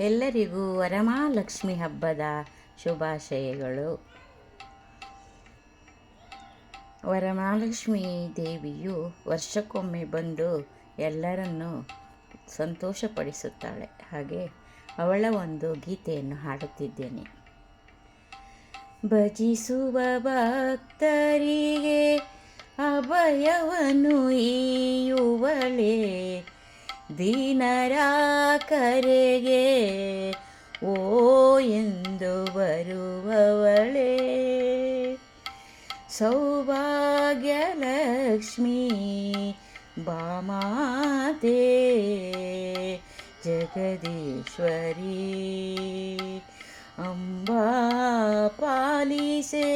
ಎಲ್ಲರಿಗೂ ವರಮಹಾಲಕ್ಷ್ಮಿ ಹಬ್ಬದ ಶುಭಾಶಯಗಳು. ವರಮಹಾಲಕ್ಷ್ಮಿ ದೇವಿಯು ವರ್ಷಕ್ಕೊಮ್ಮೆ ಬಂದು ಎಲ್ಲರನ್ನು ಸಂತೋಷಪಡಿಸುತ್ತಾಳೆ. ಹಾಗೆ ಅವಳ ಒಂದು ಗೀತೆಯನ್ನು ಹಾಡುತ್ತಿದ್ದೇನೆ. ಭಜಿಸುವ ಭಕ್ತರಿಗೆ ಅಭಯವನ್ನು ಈಯುವಳೆ ದೀನರ ಕರೆಗೆ ಓ ಎಂದು ಸೌಭಾಗ್ಯ ಸೌಭಾಗ್ಯಲಕ್ಷ್ಮೀ ಬಾಮಾತೆ ಜಗದೀಶ್ವರಿ ಅಂಬಾ ಪಾಲಿಸೆ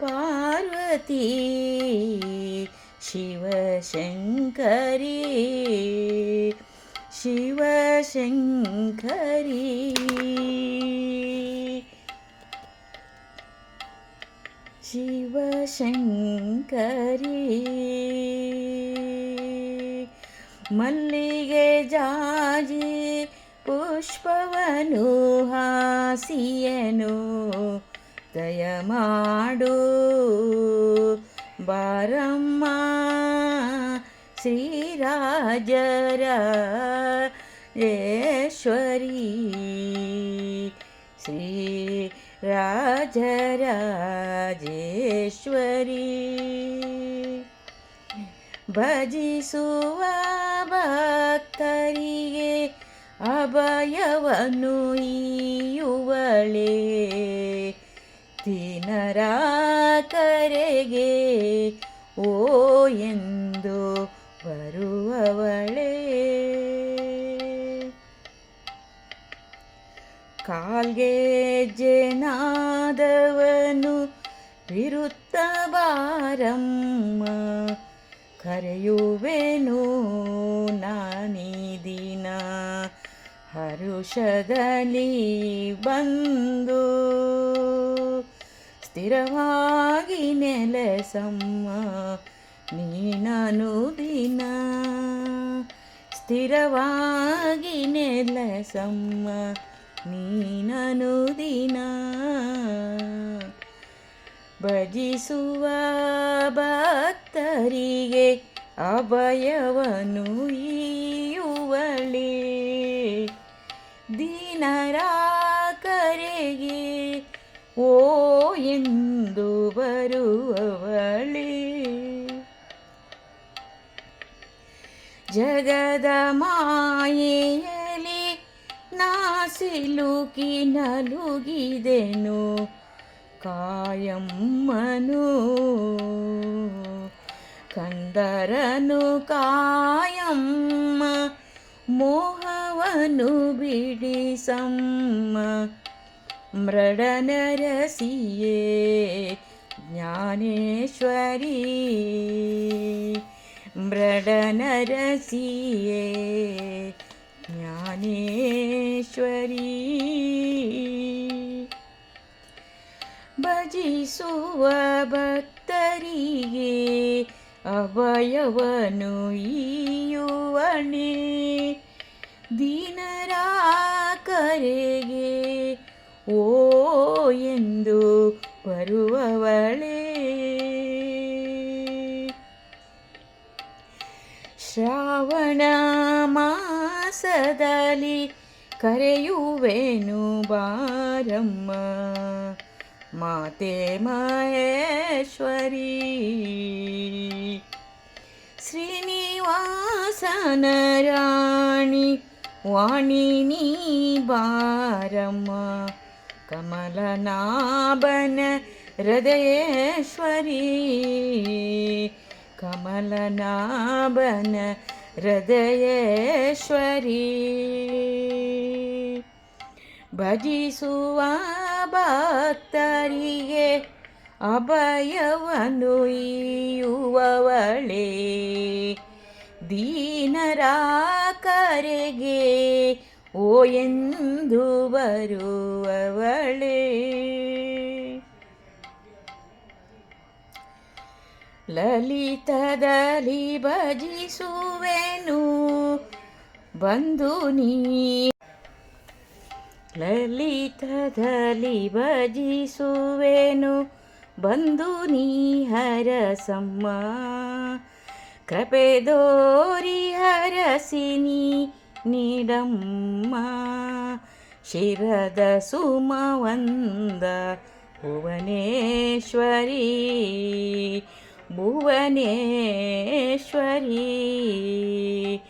ಪಾರ್ವತಿ ಶಿವಶಂಕರಿ. ಶಿವಶಂಕರಿ. ಶಿವಶಂಕರಿ. ಮಲ್ಲಿಗೆ ಜಾಜಿ ಪುಷ್ಪವನು ಹಾಸಿಯನು ದಯಮಾಡು ಬಾರಮ್ಮ ಶ್ರೀರಾಜರ ಏಶ್ವರಿ ಶ್ರೀ ರಾಜರಾಜೇಶ್ವರಿ ಭಜಿಸುವ ಭಕ್ತರಿಗೆ ಅಭಯವನ್ನು ಈಯುವಳೆ. ದಿನರ ಕರೆಗೆ ಓ ಎಂದು ಬರುವವಳೆ. ಕಾಲ್ಗೆ ಜನಾದವನು ವಿರುತ್ತ ಬಾರಮ್ಮ ಕರೆಯುವೆನು ನಾನೀ ದಿನ ಹರುಷದಲ್ಲಿ ಬಂದು. ಸ್ಥಿರವಾಗಿ ನೆಲೆಸಮ್ಮ. ನೀನನು ದಿನ ಸ್ಥಿರವಾಗಿ ನೆಲೆಸಮ್ಮ. ನೀನನು ದಿನ ಭಜಿಸುವ ಭಕ್ತರಿಗೆ ಅಭಯವನು ಈಯುವಳೆ. ದಿನರ ಕರೆಗೆ ಓ ಎಂದು ಬರುವವಳೆ ಜಗದ ಮಾಯೆಯಲ್ಲಿ ನಾಸಿಲುಕಿ ನಲುಗಿದೆನು ಕಾಯಮ್ಮನು ಕಂದರನು ಕಾಯಮ್ಮ ಮೋಹವನು ಬಿಡಿಸಮ್ಮ ಮೃಡನರಸಿಯೇ ಜ್ಞಾನೇಶ್ವರಿ ಮೃಡನರಸಿಯೇ ಜ್ಞಾನೇಶ್ವರಿ ಭಜಿಸುವ ಭಕ್ತರಿಗೆ ಅಭಯವನು ಈಯುವಣೆ ದೀನರ ಕರೆಗೆ ಓ ಎಂದು ಬರುವವಳೆ ಶ್ರಾವಣ ಮಾಸದಲ್ಲಿ ಕರೆಯುವೆನು ಬಾರಮ್ಮ ಮಾತೆ ಮಹೇಶ್ವರಿ ಶ್ರೀನಿವಾಸನ ರಾಣಿ ವಾಣಿನಿ ಬಾರಮ್ಮ ಕಮಲನಾಭನ ಹೃದಯೇಶ್ವರಿ. ಕಮಲನಾಭನ ಹೃದಯೇಶ್ವರಿ. ಭಜಿಸುವ ಭಕ್ತರಿಗೆ ಅಭಯವನ್ನು ಈಯುವವಳೆ. ದೀನರ ಕರೆಗೆ ಓ ಎಂದು ಬರುವವಳೆ. ಲಲಿತದಲ್ಲಿ ಭಜಿಸುವೆನು, ಬಂದು ನೀ. ಲಲಿತದಲ್ಲಿ ಭಜಿಸುವೆನು, ಬಂದು ನೀ ಹರಸಮ್ಮ. ಕೃಪೆ ದೋರಿ ಹರಸಿನಿ ನೀಡಮ್ಮ. ಶಿರದ ಸುಮವಂದ ಭುವನೇಶ್ವರಿ ಭುವನೇಶ್ವರಿ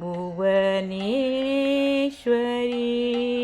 ಭುವನೇಶ್ವರಿ.